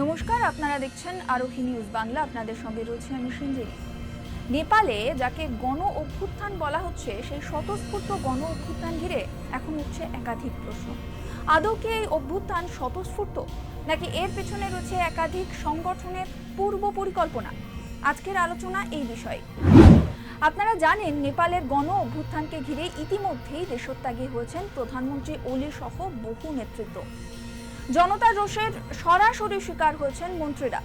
নমস্কার, আপনারা দেখছেন আরোহী নিউজ বাংলা। আপনাদের সঙ্গে রয়েছে আমি সিঞ্জেরি নেপালে যাকে গণ অভ্যুত্থান বলা হচ্ছে, সেই স্বতঃস্ফূর্ত গণ অভ্যুত্থান ঘিরে এখন উঠছে একাধিক প্রশ্ন। আদৌ কি এই অভ্যুত্থান স্বতঃস্ফূর্ত? নাকি এর পেছনে রয়েছে একাধিক সংগঠনের পূর্ব পরিকল্পনা? আজকের আলোচনা এই বিষয়ে। আপনারা জানেন, নেপালের গণ অভ্যুত্থানকে ঘিরে ইতিমধ্যেই দেশত্যাগী হয়েছেন প্রধানমন্ত্রী ওলি সহ বহু নেতৃত্ব। জনতার রোষের সরাসরি শিকার হয়েছেন মন্ত্রীরা।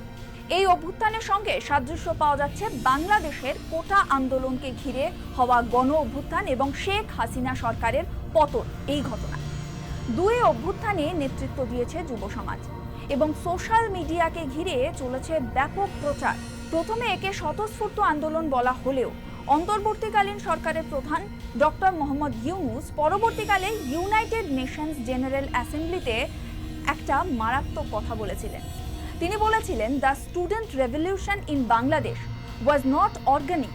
এই অভ্যুত্থানের সঙ্গে সাদৃশ্য পাওয়া যাচ্ছে বাংলাদেশের কোটা আন্দোলনকে ঘিরে হওয়া গণ অভ্যুত্থান এবং শেখ হাসিনা সরকারের পতন, এই ঘটনা। দুই অভ্যুত্থানে নেতৃত্ব দিয়েছে যুব সমাজ এবং সোশ্যাল মিডিয়াকে ঘিরে চলেছে ব্যাপক প্রচার। প্রথমে একে স্বতঃস্ফূর্ত আন্দোলন বলা হলেও অন্তর্বর্তীকালীন সরকারের প্রধান ডক্টর মোহাম্মদ ইউনুস পরবর্তীকালে ইউনাইটেড নেশনস জেনারেল অ্যাসেম্বলিতে একটা মারাত্মক কথা বলেছিলেন। তিনি বলেছিলেন the student revolution in Bangladesh was not organic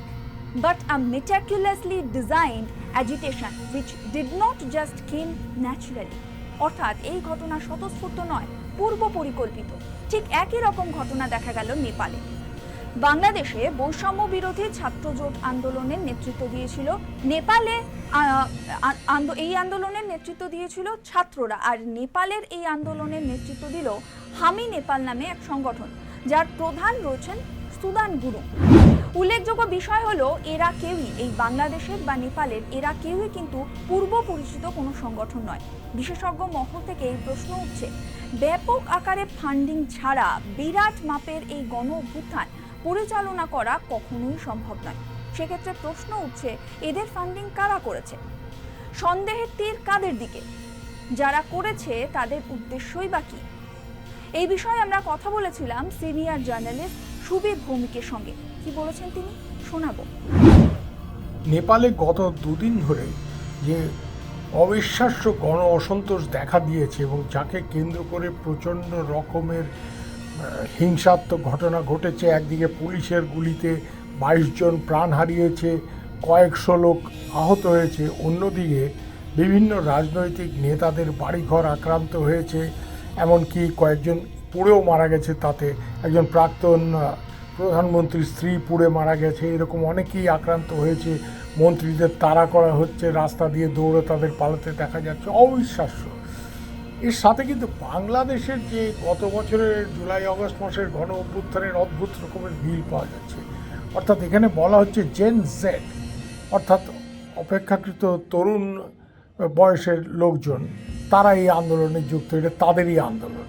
but a meticulously designed agitation which did not just came naturally. অর্থাৎ এই ঘটনা স্বতঃস্ফূর্ত নয় পূর্ব পরিকল্পিত ঠিক একই রকম ঘটনা দেখা গেল নেপালে। বাংলাদেশে বৈষম্য বিরোধী ছাত্র জোট আন্দোলনের নেতৃত্ব দিয়েছিল নেপালে এই আন্দোলনের নেতৃত্ব দিয়েছিল ছাত্ররা। আর নেপালের এই আন্দোলনের নেতৃত্ব দিল হামি নেপাল নামে এক সংগঠন, যার প্রধান রয়েছেন সুদান গুরু। উল্লেখযোগ্য বিষয় হলো, এরা কেউই, এই বাংলাদেশের বা নেপালের, এরা কেউই কিন্তু পূর্ব পরিচিত কোনো সংগঠন নয়। বিশেষজ্ঞ মহল থেকে এই প্রশ্ন উঠছে, ব্যাপক আকারে ফান্ডিং ছাড়া বিরাট মাপের এই গণ অভ্যুত্থান পরিচালনা করা কখনোই সম্ভব নয়। সেক্ষেত্রে প্রশ্ন উঠছে, এদের ফান্ডিং কারা করেছে? সন্দেহের তীর কাদের দিকে? যারা করেছে, তাদের উদ্দেশ্যই বা কী? এই বিষয়ে আমরা কথা বলেছিলাম সিনিয়র জার্নালিস্ট সুবীর ভৌমিকের সঙ্গে। কি বলেছেন তিনি? শোনাবো। নেপালে গত দুদিন ধরে যে অবিশ্বাস্য গণ অসন্তোষ দেখা দিয়েছে এবং যাকে কেন্দ্র করে প্রচণ্ড রকমের হিংসাত্মক ঘটনা ঘটেছে। একদিকে পুলিশের গুলিতে বাইশ জন প্রাণ হারিয়েছে, কয়েকশো লোক আহত হয়েছে। অন্যদিকে বিভিন্ন রাজনৈতিক নেতাদের বাড়িঘর আক্রান্ত হয়েছে। এমনকি কয়েকজন পুড়েও মারা গেছে তাতে। একজন প্রাক্তন প্রধানমন্ত্রীর স্ত্রী পুড়ে মারা গেছে। এরকম অনেকেই আক্রান্ত হয়েছে। মন্ত্রীদের তাড়া করা হচ্ছে, রাস্তা দিয়ে দৌড়ে তাদের পালাতে দেখা যাচ্ছে। অবিশ্বাস্য। এর সাথে কিন্তু বাংলাদেশের যে গত বছরের জুলাই অগস্ট মাসের গণ অভ্যুত্থানের অদ্ভুত রকমের বিল পাওয়া যাচ্ছে। অর্থাৎ এখানে বলা হচ্ছে জেন জেড অর্থাৎ অপেক্ষাকৃত তরুণ বয়সের লোকজন, তারা এই আন্দোলনে যুক্ত, এটা তাদেরই আন্দোলন,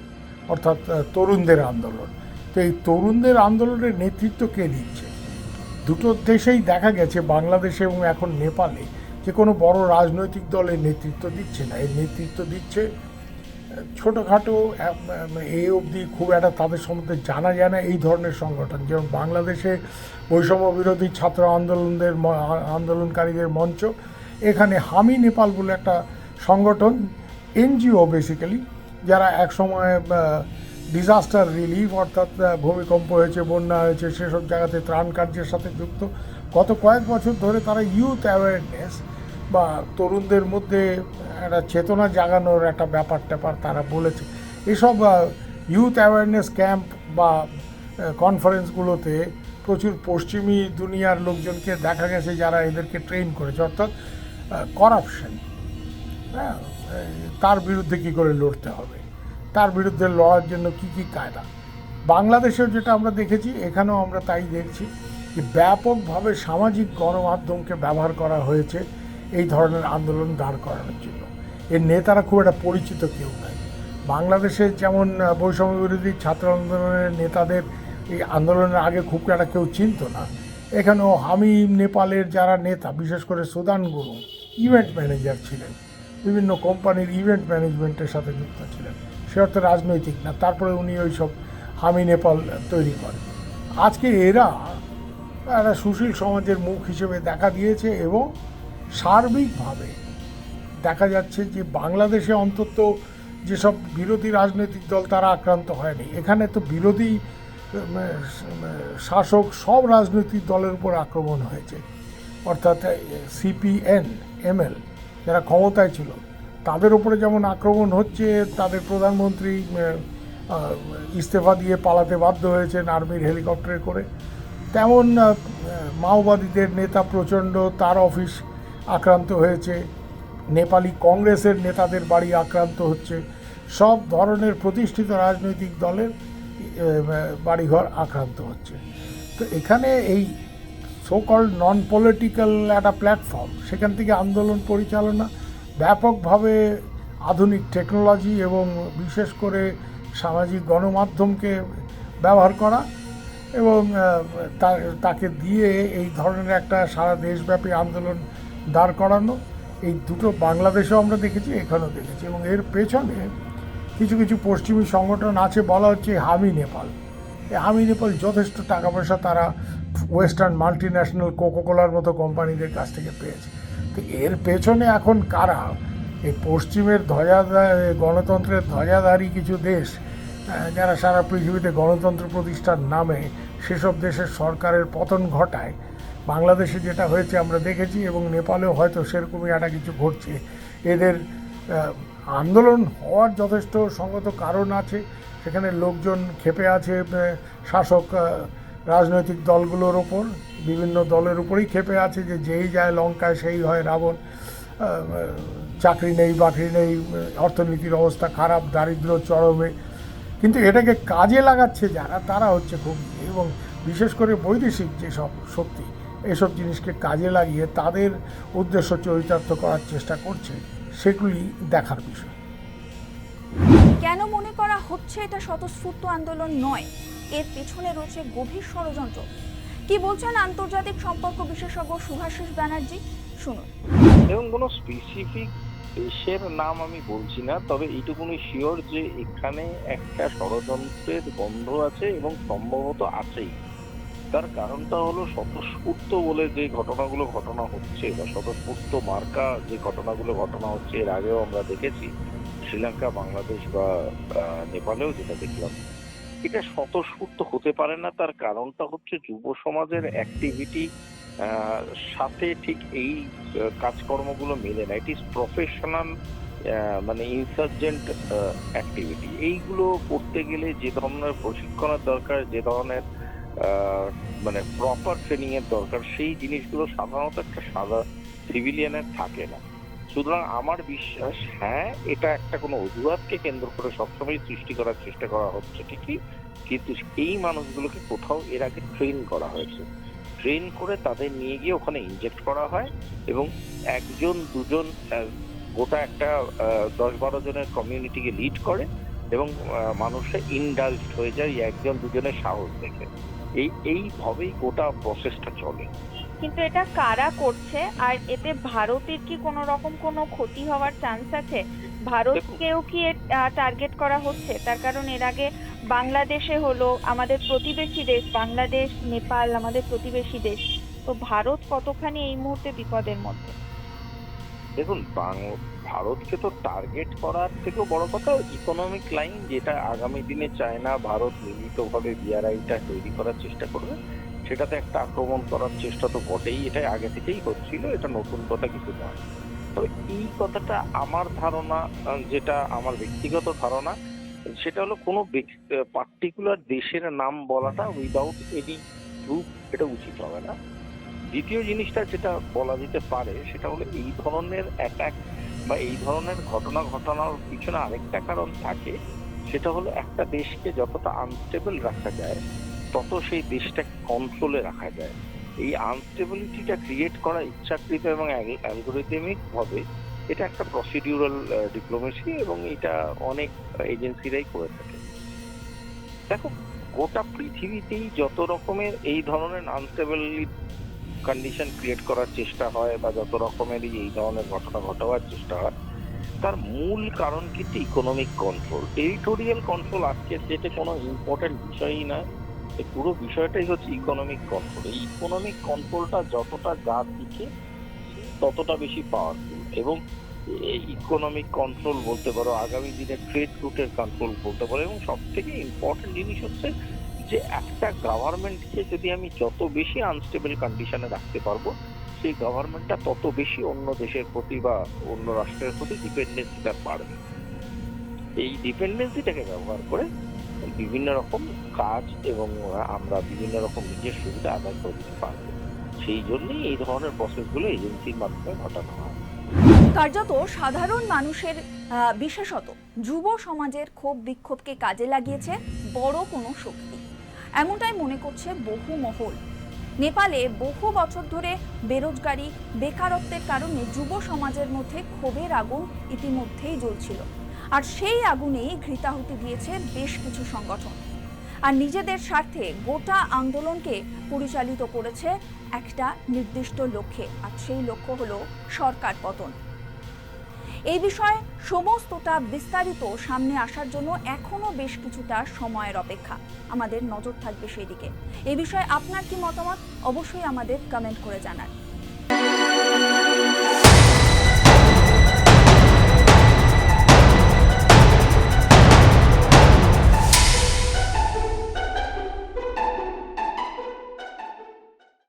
অর্থাৎ তরুণদের আন্দোলন। তো এই তরুণদের আন্দোলনের নেতৃত্ব কে দিচ্ছে? দুটো দেশেই দেখা গেছে, বাংলাদেশে এবং এখন নেপালে, যে কোনো বড় রাজনৈতিক দলের নেতৃত্ব দিচ্ছে না। এর নেতৃত্ব দিচ্ছে ছোটোখাটো এই অবধি খুব একটা তাদের সম্বন্ধে জানা যায় না এই ধরনের সংগঠন। যেমন বাংলাদেশে বৈষম্য বিরোধী ছাত্র আন্দোলনদের আন্দোলনকারীদের মঞ্চ। এখানে হামি নেপাল বলে একটা সংগঠন, এনজিও বেসিক্যালি যারা একসময় ডিজাস্টার রিলিফ অর্থাৎ ভূমিকম্প হয়েছে, বন্যা হয়েছে, সেসব জায়গাতে ত্রাণ কার্যের সাথে যুক্ত। গত কয়েক বছর ধরে তারা ইউথ অ্যাওয়ারনেস বা তরুণদের মধ্যে একটা চেতনা জাগানোর একটা ব্যাপার ট্যাপার তারা বলেছে। এসব ইউথ অ্যাওয়ারনেস ক্যাম্প বা কনফারেন্সগুলোতে প্রচুর পশ্চিমী দুনিয়ার লোকজনকে দেখা গেছে যারা এদেরকে ট্রেন করেছে, অর্থাৎ করাপশন হ্যাঁ তার বিরুদ্ধে কী করে লড়তে হবে? তার বিরুদ্ধে লড়ার জন্য কি কি কায়দা? বাংলাদেশেও যেটা আমরা দেখেছি, এখানেও আমরা তাই দেখছি যে ব্যাপকভাবে সামাজিক গণমাধ্যমকে ব্যবহার করা হয়েছে। এই ধরনের আন্দোলন দাঁড় করানোর জন্য। এর নেতারা খুব একটা পরিচিত কেউ নাই। বাংলাদেশে যেমন বৈষম্য বিরোধী ছাত্র আন্দোলনের নেতাদের এই আন্দোলনের আগে খুব একটা কেউ চিনত না। এখানেও হামিম নেপালের যারা নেতা, বিশেষ করে সুদান গুরু, ইভেন্ট ম্যানেজার ছিলেন। বিভিন্ন কোম্পানির ইভেন্ট ম্যানেজমেন্টের সাথে যুক্ত ছিলেন। সে অর্থে রাজনৈতিক না, তারপরে উনি ওই সব হামি নেপাল তৈরি করেন। আজকে এরা একটা সুশীল সমাজের মুখ হিসেবে দেখা দিয়েছে এবং সার্বিকভাবে দেখা যাচ্ছে যে বাংলাদেশে অন্তত যেসব বিরোধী রাজনৈতিক দল, তারা আক্রান্ত হয়নি। এখানে তো বিরোধী শাসক সব রাজনৈতিক দলের উপর আক্রমণ হয়েছে। অর্থাৎ সিপিএন, এমএল যারা ক্ষমতায় ছিল, তাদের উপরে যেমন আক্রমণ হচ্ছে, তাদের প্রধানমন্ত্রী ইস্তফা দিয়ে পালাতে বাধ্য হয়েছেন আর্মির হেলিকপ্টারে করে। তেমন মাওবাদীদের নেতা প্রচণ্ড, তার অফিস আক্রান্ত হয়েছে। নেপালি কংগ্রেসের নেতাদের বাড়ি আক্রান্ত হচ্ছে। সব ধরনের প্রতিষ্ঠিত রাজনৈতিক দলের বাড়িঘর আক্রান্ত হচ্ছে। তো এখানে এই সোকল নন পলিটিক্যাল একটা প্ল্যাটফর্ম সেখান থেকে আন্দোলন পরিচালনা, ব্যাপকভাবে আধুনিক টেকনোলজি এবং বিশেষ করে সামাজিক গণমাধ্যমকে ব্যবহার করা এবং তাকে দিয়ে এই ধরনের একটা সারা দেশব্যাপী আন্দোলন দাঁড় করানো। এই দুটো বাংলাদেশেও আমরা দেখেছি, এখানেও দেখেছি। এবং এর পেছনে কিছু কিছু পশ্চিমী সংগঠন আছে, বলা হচ্ছে হামি নেপাল। এই হামি নেপাল যথেষ্ট টাকা পয়সা তারা ওয়েস্টার্ন মাল্টি ন্যাশনাল কোকোকোলার মতো কোম্পানিদের কাছ থেকে পেয়েছে। তো এর পেছনে এখন কারা? এই পশ্চিমের ধ্বজা গণতন্ত্রের ধ্বজাধারী কিছু দেশ যারা সারা পৃথিবীতে গণতন্ত্র প্রতিষ্ঠার নামে সেসব দেশের সরকারের পতন ঘটায় বাংলাদেশে যেটা হয়েছে আমরা দেখেছি এবং নেপালেও হয়তো সেরকমই একটা কিছু ঘটছে। এদের আন্দোলন হওয়ার যথেষ্ট সঙ্গত কারণ আছে। সেখানে লোকজন ক্ষেপে আছে শাসক রাজনৈতিক দলগুলোর ওপর, বিভিন্ন দলের উপরেই ক্ষেপে আছে যে যেই যায় লঙ্কায় সেই হয় রাবণ। চাকরি নেই, বাকরি নেই, অর্থনীতির অবস্থা খারাপ, দারিদ্র, চরমে। কিন্তু এটাকে কাজে লাগাচ্ছে যারা, তারা হচ্ছে খুব, এবং বিশেষ করে বৈদেশিক যেসব শক্তি এসব জিনিসকে কাজে লাগিয়ে তাদের উদ্দেশ্য চরিতার্থ করার চেষ্টা করছে সেগুলি দেখার বিষয়। কেন মনে করা হচ্ছে এটা স্বতঃস্ফূর্ত আন্দোলন নয়? এর পেছনে রয়েছে গভীর ষড়যন্ত্র। কি বলছেন আন্তর্জাতিক সম্পর্ক বিশেষজ্ঞ সুভাষিস ব্যানার্জি? শুনুন। এবং কোনো স্পেসিফিক দেশের নাম আমি বলছি না তবে এইটুকুনি শিওর যে এখানে একটা ষড়যন্ত্রের গন্ধ আছে এবং সম্ভবত আছেই। তার কারণটা হলো স্বতঃস্ফূর্ত বলে যে ঘটনাগুলো ঘটনা হচ্ছে বা স্বতঃস্ফূর্ত মার্কা যে ঘটনাগুলো ঘটনা হচ্ছে, এর আগেও আমরা দেখেছি। শ্রীলঙ্কা, বাংলাদেশ বা নেপালেও যেটা দেখলাম। এটা স্বতঃস্ফূর্ত হতে পারে না। তার কারণটা হচ্ছে যুব সমাজের অ্যাক্টিভিটি সাথে ঠিক এই কাজকর্মগুলো মেলে না। ইট ইজ প্রফেশনাল মানে ইনসার্জেন্ট অ্যাক্টিভিটি এইগুলো করতে গেলে যে ধরনের প্রশিক্ষণের দরকার, যে ধরনের মানে প্রপার ট্রেনিং এর দরকার। সেই জিনিসগুলো সাধারণত একটা সাদা সিভিলিয়ানের থাকে না। সুতরাং আমার বিশ্বাস হ্যাঁ এটা একটা কোনো অজুহাতকে কেন্দ্র করে সবসময় সৃষ্টি করার চেষ্টা করা হচ্ছে ঠিকই, কিন্তু এই মানুষগুলোকে কোথাও এর আগে ট্রেন করা হয়েছে। ট্রেন করে তাদের নিয়ে গিয়ে ওখানে ইনজেক্ট করা হয় এবং একজন, দুজন গোটা একটা দশ বারো জনের কমিউনিটিকে লিড করে এবং মানুষে ইনডালজ হয়ে যায়, একজন, দুজনের সাহস দেখে। এই এইভাবেই গোটা প্রসেসটা চলে। কিন্তু এটা কারা করছে? আর এতে ভারতের কি কোনো রকম কোনো ক্ষতি হওয়ার চান্স আছে? ভারতকেও কি টার্গেট করা হচ্ছে? তার কারণ এর আগে বাংলাদেশে হলো আমাদের প্রতিবেশী দেশ বাংলাদেশ নেপাল আমাদের প্রতিবেশী দেশ। তো ভারত কতখানি এই মুহূর্তে বিপদের মধ্যে? দেখুন বাং- ভারতকে তো টার্গেট করার থেকেও বড় কথা ইকোনমিক লাইন যেটা আগামী দিনে চায়না, ভারত মিলিতভাবে বিআরআইটা তৈরি করার চেষ্টা করবে, সেটাতে একটা আক্রমণ করার চেষ্টা তো বটেই এটা আগে থেকেই হচ্ছিল, এটা নতুন কথা কিছু নয়। তবে এই কথাটা আমার ধারণা যেটা আমার ব্যক্তিগত ধারণা, সেটা হলো কোনো পার্টিকুলার দেশের নাম বলাটা উইদাউট এনি প্রুফ এটা উচিত হবে না। দ্বিতীয় জিনিসটা যেটা বলা যেতে পারে, সেটা হলো এই ধরনের অ্যাটাক বা এই ধরনের ঘটনা ঘটানোর পিছনে আরেকটা কারণ থাকে, সেটা হলো একটা দেশকে যতটা আনস্টেবল রাখা যায়, তত সেই দেশটা কন্ট্রোলে রাখা যায়। এই আনস্টেবিলিটিটা ক্রিয়েট করা ইচ্ছাকৃত এবং অ্যালগোরিদমিক ভাবে এটা একটা প্রসিডিউরাল ডিপ্লোমেসি এবং এটা অনেক এজেন্সিরাই করে থাকে। দেখো, গোটা পৃথিবীতেই যত রকমের এই ধরনের আনস্টেবল কন্ডিশন ক্রিয়েট করার চেষ্টা হয় বা যত রকমেরই এই ধরনের ঘটনা ঘটাবার চেষ্টা হয়, তার মূল কারণ কিন্তু ইকোনমিক কন্ট্রোল টেরিটোরিয়াল কন্ট্রোল আজকের ডেটে কোনো ইম্পর্টেন্ট বিষয়ই এই পুরো বিষয়টাই হচ্ছে ইকোনমিক কন্ট্রোল এই ইকোনমিক কন্ট্রোলটা যতটা যা দিকে ততটা বেশি পাওয়ারফুল এবং ইকোনমিক কন্ট্রোল বলতে পারো, আগামী দিনে ট্রেড রুটের কন্ট্রোল বলতে পারো, এবং সব থেকে ইম্পর্টেন্ট জিনিস হচ্ছে যে একটা গভর্নমেন্টকে যদি আমি যত বেশি আনস্টেবল কন্ডিশনে রাখতে পারব, সেই গভর্নমেন্টটা তত বেশি অন্য দেশের প্রতি বা অন্য রাষ্ট্রের প্রতি ডিপেন্ডেন্সিটা বাড়বে। এই ডিপেন্ডেন্সিটাকে ব্যবহার করে বিভিন্ন রকম কাজ এবং আমরা বিভিন্ন রকম নিজের সুবিধা আদায় করে দিতে পারব। সেই জন্যই এই ধরনের প্রসেসগুলো এজেন্সির মাধ্যমে ঘটানো হয়। কার্যত সাধারণ মানুষের বিশেষত যুব সমাজের ক্ষোভ বিক্ষোভকে কাজে লাগিয়েছে বড় কোনো শক্তি। এমনটাই মনে করছে বহু মহল। নেপালে বহু বছর ধরে বেরোজগারি, বেকারত্বের কারণে যুব সমাজের মধ্যে ক্ষোভের আগুন ইতিমধ্যেই জ্বলছিল। আর সেই আগুনেই ঘৃতাহুতি দিয়েছে বেশ কিছু সংগঠন। আর নিজেদের স্বার্থে গোটা আন্দোলনকে পরিচালিত করেছে একটা নির্দিষ্ট লক্ষ্যে। আর সেই লক্ষ্য হলো সরকার পতন। এই বিষয়ে সমস্তটা বিস্তারিত সামনে আসার জন্য এখনও বেশ কিছুটা সময়ের অপেক্ষা। আমাদের নজর থাকবে সেই দিকে এই বিষয়ে আপনার কি মতামত? অবশ্যই আমাদের কমেন্ট করে জানান।